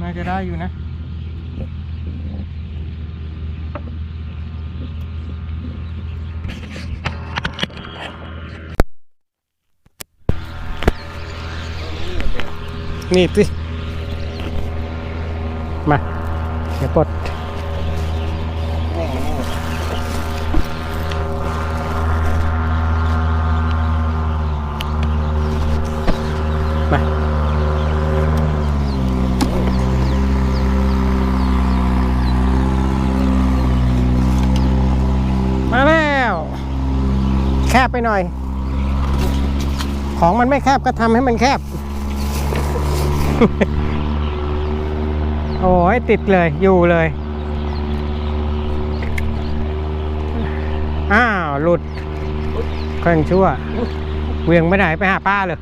น่าจะได้อยู่นะนี่สิมา เดี๋ยวปลด แม่งมันนี่ มา มาแล้ว แคบไป หน่อย ของมันไม่แคบก็ทำให้มันแคบ โอ้ยติดเลยอยู่เลย อ้าว หลุดก็ยังชั่ว เวียงไปไหนไปหาป้าเลย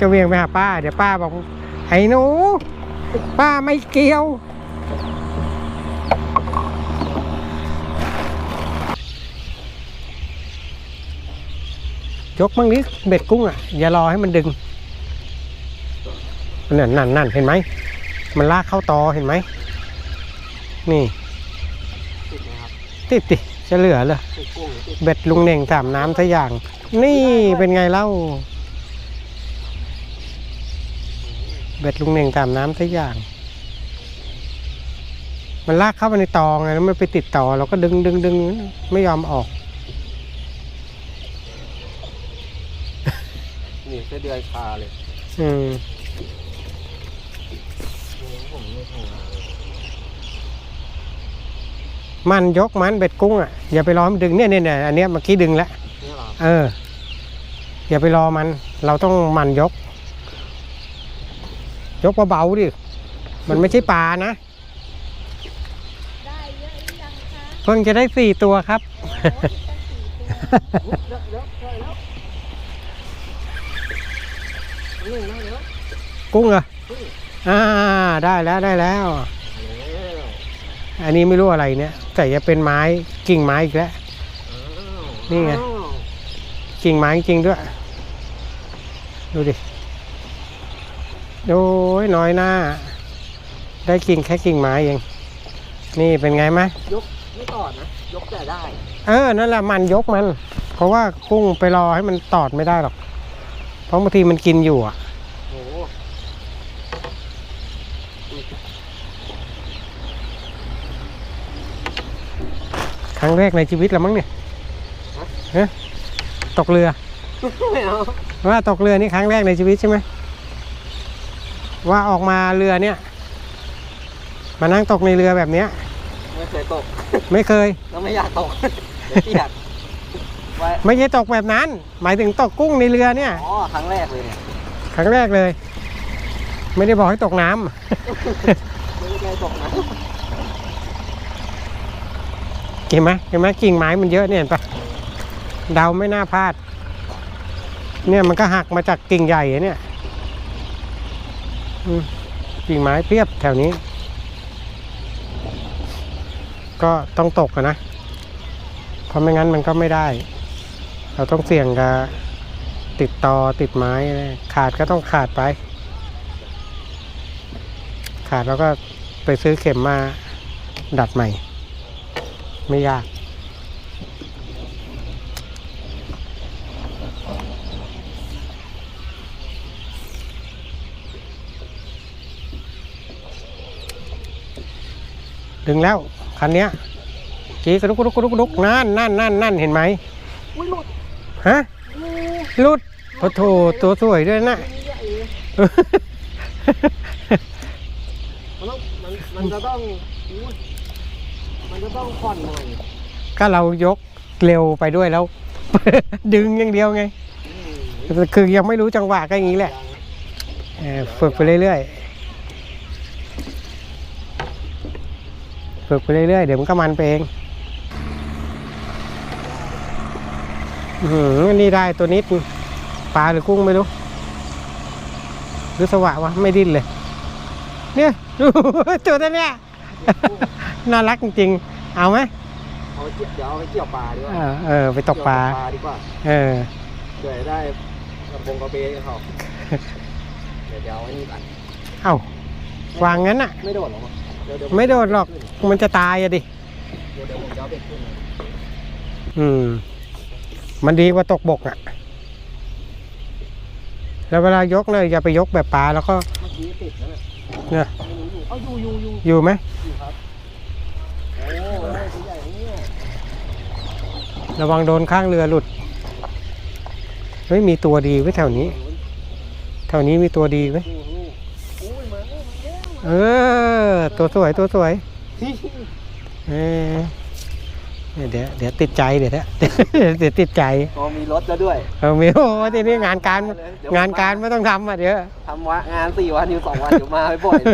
จะเวียงไปหาป้า เดี๋ยวป้าบอก ไอ้หนู ป้าไม่เกี่ยว ยกมั่งนี้เบ็ดกุ้งอะ อย่ารอให้มันดึงนั่นนั่นนั่นเห็นไหม มันลากเข้าตอเห็นไหม นี่ ติดติดจะเหลือเลยเบ็ดลุงเน่งสามน้ำสักอย่าง นี่เป็นไงเล่า เบ็ดลุงเน่งสามน้ำสักอย่าง มันลากเข้าไปในตอไงแล้วมันไปติดต่อเราก็ดึงดึงดึงไม่ยอมออก นี่เส้เดือยคาเลยอืมผมไม่ทำงานเลยมันยกมันเบ็ดกุ้งอะอย่าไปรอมันดึงเนี่ยเนี่ยเนี่ยอันเนี้ยเมื่อกี้ดึงแล้วนี่เหรอเออ อย่าไปรอมัน เราต้องหมันยก ยกเบาๆดิมันไม่ใช่ปลานะได้เยอะหรือยังคะเพิ่งจะได้สี่ตัวครับ โอ้ยตั้งสี่ตัวเดี๋ยวเดี๋ยวได้แล้วนี่ได้แล้ว กุ้งเหรออ่าได้แล้วได้แล้วแล้ว อันนี้ไม่รู้อะไรเนี่ยแต่จะเป็นไม้กิ่งไม้อีกแล้วนี่ไงอ้าวกิ่งไม้จริงด้วย ดูดิโอ้ยน้อยหน้า ได้กิ่งแค่กิ่งไม้เอง นี่เป็นไงไหมยกไม่ตอดนะ ยกแต่ได้ เออ นั่นแหละมันยกมัน เพราะว่ากุ้งไปรอให้มันตอดไม่ได้หรอก เพราะบางทีมันกินอยู่อะโอ้โหครั้งแรกในชีวิตแล้วมั้งเนี่ยฮะตกเรือไม่เอาว่าตกเรือนี่ครั้งแรกในชีวิตใช่ไหมว่าออกมาเรือเนี่ย มานั่งตกในเรือแบบเนี้ย ไม่เคยตก ไม่เคย แล้วไม่อยากตกเดี๋ยวเกลียด ไว้ ไม่ใช่ตกแบบนั้น หมายถึงตกกุ้งในเรือเนี่ย อ๋อ ครั้งแรกเลยเนี่ยครั้งแรกเลย ไม่ได้บอกให้ตกน้ำ ไม่เคยตกนะเห็นไหมเห็นไหมกิ่งไม้มันเยอะเนี่ยเห็นปะเดาไม่น่าพลาด เนี่ยมันก็หักมาจากกิ่งใหญ่อะเนี่ยอืมกิ่งไม้เพียบแถวนี้ ก็ต้องตกอะนะเพราะไม่งั้นมันก็ไม่ได้ เราต้องเสี่ยงกับติดตอติดไม้ขาดก็ต้องขาดไป ขาดแล้วก็ไปซื้อเข็มมาดัดใหม่ ไม่ยากดึงแล้ว คันเนี้ยจีกระดุกกระดุกกระดุกกระดุกนั่นนั่นนั่นนั่นเห็นไหมอุ้ยหลุด ฮะหลุดโอ้โถตัวสวยด้วยนะ มันต้องมันมันจะต้องอุ๊ยมันจะต้องผ่อนหน่อยก็เรายกเร็วไปด้วยแล้ว ดึงอย่างเดียวไงคือยังไม่รู้จังหวะก็อย่างนี้แหละเออฝึกไปเรื่อยๆ ฝึกไปเรื่อยๆ เดี๋ยวมันก็มันไปเอง อื้อหืออันนี่ได้ตัวนิดปลาหรือกุ้งไม่รู้ หรือสวะวะไม่ดิ้นเลย เนี่ยดูตัวตัวเนี้ยน่ารักจริงๆ เอาไหมเอาไปเกี่ยวเดี๋ยวเอาไปเกี่ยวปลาดีกว่าเออเออไปตกปลาเกี่ยวปลาดีกว่าเออเดี๋ยวได้กระบงกระเบนกับเขาเดี๋ยวเดี๋ยวเอาไอ้นี่ก่อนเอ้าวางงั้นอะ ไม่โดดหรอกเดี๋ยวเดี๋ยวไม่โดดหรอกมันจะตายอะดิเดี๋ยวเดี๋ยวผมจะเอาเบ็ดขึ้นอืม มันดีกว่าตกบกอะ แล้วเวลายกเนี่ยอย่าไปยกแบบปลาแล้วก็เมื่อกี้ติดแล้วเนี่ยเนี่ยไม่รู้อยู่เอ้าอยู่อยู่อยู่อยู่ไหมอยู่ครับโอ้ยตัวใหญ่นะเนี่ยระวังโดนข้างเรือหลุดเฮ้ยมีตัวดีไว้แถวนี้ แถวนี้มีตัวดีไว้โอ้โหโอ้ยมาแล้วมาแล้วเออ ตัวสวยตัวสวยเออ เดี๋ยวเดี๋ยวติดใจเดี๋ยวนะเดี๋ยวติดใจอ๋อมีรถแล้วด้วยเอามีโอ้ทีนี้งานการได้เลยเดี๋ยวงานการไม่ต้องทำอะเดี๋ยวทำวะงานสี่วันอยู่สองวันเดี๋ยวมาบ่อยๆ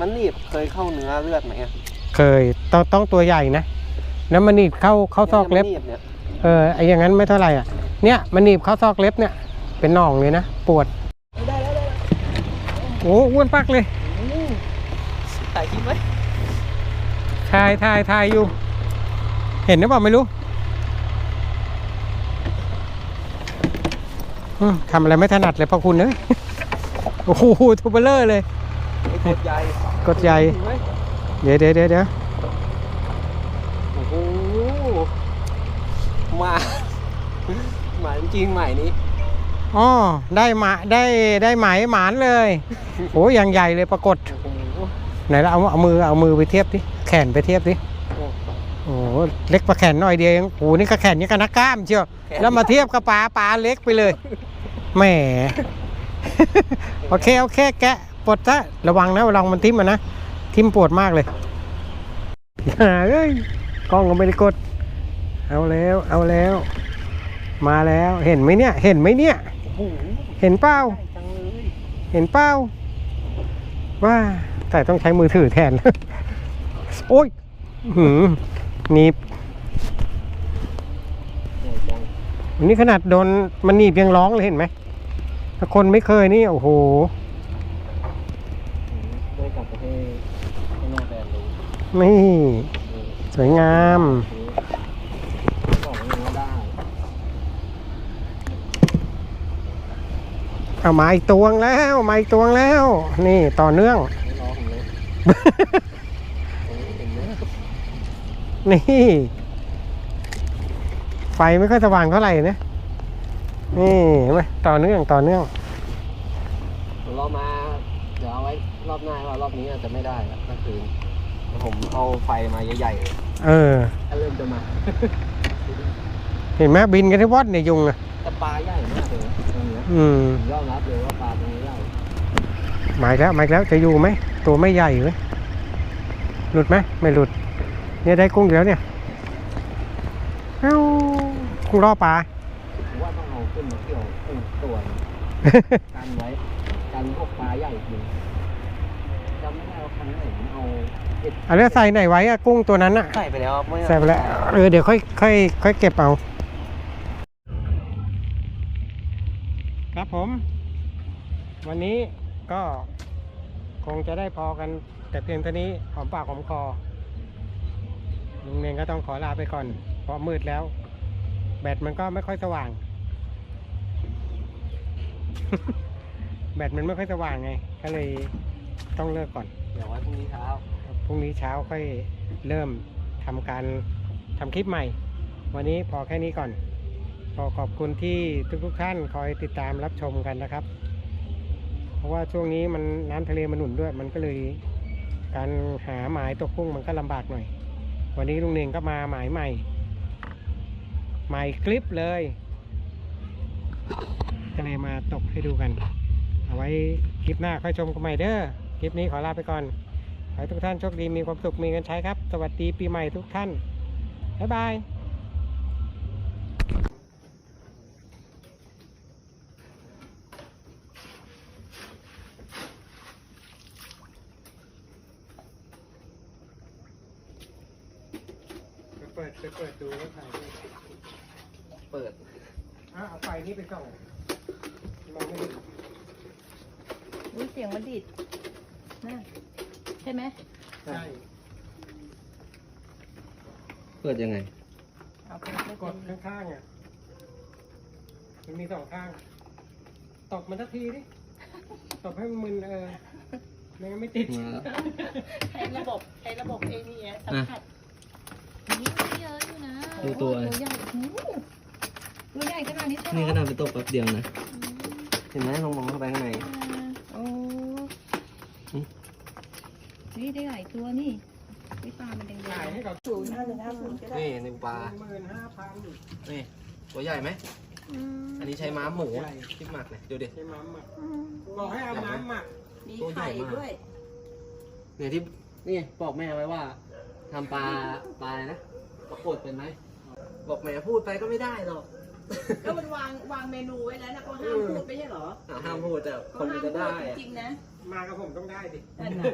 มันหนีบเคยเข้าเนื้อเลือดไหมอะเคยต้องต้องตัวใหญ่นะแล้วมันหนีบเข้าเข้าซอกเล็บนี่ยมันหนีบเนี่ยเออไอ้อย่างนั้นไม่เท่าไหร่อะเนี่ยมันหนีบเข้าซอกเล็บเนี่ยเป็นหนองเลยนะปวดได้แล้วได้แล้วโอ้อ้วนปักเลยถ่ายคลิปไหม ถ่ายถ่ายถ่ายอยู่ เห็นหรือเปล่าไม่รู้อืมทำอะไรไม่ถนัดเลยพ่อคุณเนยโอ้โหทูเบลเลอร์เลยไอ้กดใหญ่ กดใหญ่เห็นไหมเดี๋ยวเดี๋ยวเดี๋ยวเดี๋ยวโอ้โห มา หมาจริงๆใหม่นี้อ๋อได้หมาได้ได้ไหมหมานเลยโอ้ยอย่างใหญ่เลยปรากฏโอ้โหไหนเราเอาเอามือเอามือไปเทียบดิ แขนไปเทียบดิโอ้โอ้โหเล็กกว่าแขนหน่อยเดียวเองโอ้โหนี่ก็แขนนี่ก็นักกล้ามเชียวแขนแล้วมาเทียบกับปลาปลาเล็กไปเลยแหมโอเคโอเคแกะปลดซะระวังนะระวังมันทิ่มมันนะทิ่มปวดมากเลยอย่าเอ้ยกล้องก็ไม่ได้กด เอาแล้วเอาแล้ว มาแล้วเห็นไหมเนี่ย เห็นไหมเนี่ยโอ้โหเห็นเป้าใหญ่จังเลยเห็นเป้าว่าแต่ต้องใช้มือถือแทน โอ้ยหืมนีบนนี้ขนาดโดนมันหนีบยังร้องเลยเห็นไหม ถ้าคนไม่เคยนี่ โอ้โหได้กลับประเทศให้น้องแฟนรู้นี่ สวยงามบอกว่ายังได้เอามาอีกตวงแล้วมาอีกตวงแล้ว นี่ต่อเนื่อง ไม่รอผมเลยผมไม่เห็นเลย นี่ ไฟไม่ค่อยสว่างเท่าไหร่นะ นี่เห็นไหมต่อเนื่องต่อเนื่องเดี๋ยวรอมา เดี๋ยวเอาไว้รอบหน้าว่ารอบนี้อาจจะไม่ได้แล้วก็คือเดี๋ยวผมเอาไฟมาใหญ่ๆเลยเออ ถ้าเริ่มจะมา เห็นไหมบินกันที่วัดเนี่ยยุงอะแต่ปลาใหญ่มากเลยนะตรงเนี้ยอืมผมยอมรับเลยว่าปลาตรงนี้ใหญ่หมายแล้วหมายแล้วจะอยู่ไหมตัวไม่ใหญ่ไหมหลุดไหมไม่หลุด เนี่ยได้กุ้งอีกแล้วเนี่ยเอ้ากุ้งล่อปลาผมว่าต้องเอาขึ้นมาเกี่ยวขึ้นตัวหนึ่งกันไว้กันพวกปลาใหญ่จริงจำไม่ได้ว่าคันไหนผมเอาเอ็ดเอาแล้วใส่ไหนไว้อะกุ้งตัวนั้นอะใส่ไปแล้วไม่ใส่ไปแล้วเออเดี๋ยวค่อยค่อยค่อยเก็บเอา ครับผม วันนี้ก็คงจะได้พอกันแต่เพียงเท่านี้หอมปากหอมคอ ลุงเนงก็ต้องขอลาไปก่อน เพราะมืดแล้ว แบตมันก็ไม่ค่อยสว่าง แบตมันไม่ค่อยสว่างไง ก็เลยต้องเลิกก่อน เดี๋ยวไว้พรุ่งนี้เช้า พรุ่งนี้เช้าค่อยเริ่มทำการทำคลิปใหม่ วันนี้พอแค่นี้ก่อนขอขอบคุณที่ทุกๆท่านคอยติดตามรับชมกันนะครับ เพราะว่าช่วงนี้มันน้ำทะเลมันหนุนด้วย มันก็เลยการหาหมายตกกุ้งมันก็ลำบากหน่อย วันนี้ลุงเน่งก็มาหมายใหม่ ใหม่คลิปเลยก็เลยมาตกให้ดูกัน เอาไว้คลิปหน้าค่อยชมกันใหม่เด้อ คลิปนี้ขอลาไปก่อน ขอให้ทุกท่านโชคดีมีความสุขมีเงินใช้ครับ สวัสดีปีใหม่ทุกท่าน บ๊ายบาย เปิดเปิดดูแล้วถ่ายด้วยเปิดอะเอาไฟนี้ไปส่องมองไม่เห็นอุ้ยเสียงมันดิดนะใช่ไหมใช่เปิดยังไง เอาไปกดข้างๆอะมันมีสองข้าง ตบมันสักทีดิ ตบให้มันมึนเออไม่งั้นไม่ติด ใช้ระบบใช้ระบบเอเนียสัมผัสนี่ไม่เยอะอยู่นะ ดูตัวตัว ใหญ่โอ้โหตัวใหญ่ขนาดนี้ใช่ไหมนี่ขนาดไปตกแป๊บเดียวนะ เห็นไหมลองมองเข้าไปข้างใน โอ้อืม นี่ได้หลายตัวนี่นี่ปลามันแดงขายให้กับๆศูนย์ห้าหนึ่งห้าศูนย์ก็ได้นี่หนึ่งปลาหมื่นห้าพันนี่ตัวใหญ่ไหม อันนี้ใช้ม้ามหมูใหญ่ที่หมักเนี่ยดูดิ ใช้น้ำหมักบอกให้เอาน้ำหมักมีตัวใหญ่ไข่มากด้วย เนี่ยที่นี่บอกแม่ไว้ว่าทำปลาปลาอะไรนะปลากดเป็นไหม บอกแม่พูดไปก็ไม่ได้หรอก ก็มันวางวางเมนูไว้แล้วนะก็ห้ามพูดไม่ใช่เหรออะห้ามพูดแต่คนมันจะได้เขาห้ามพูอะ จริงๆนะ มากับผมต้องได้ดิ นั่นน่ะ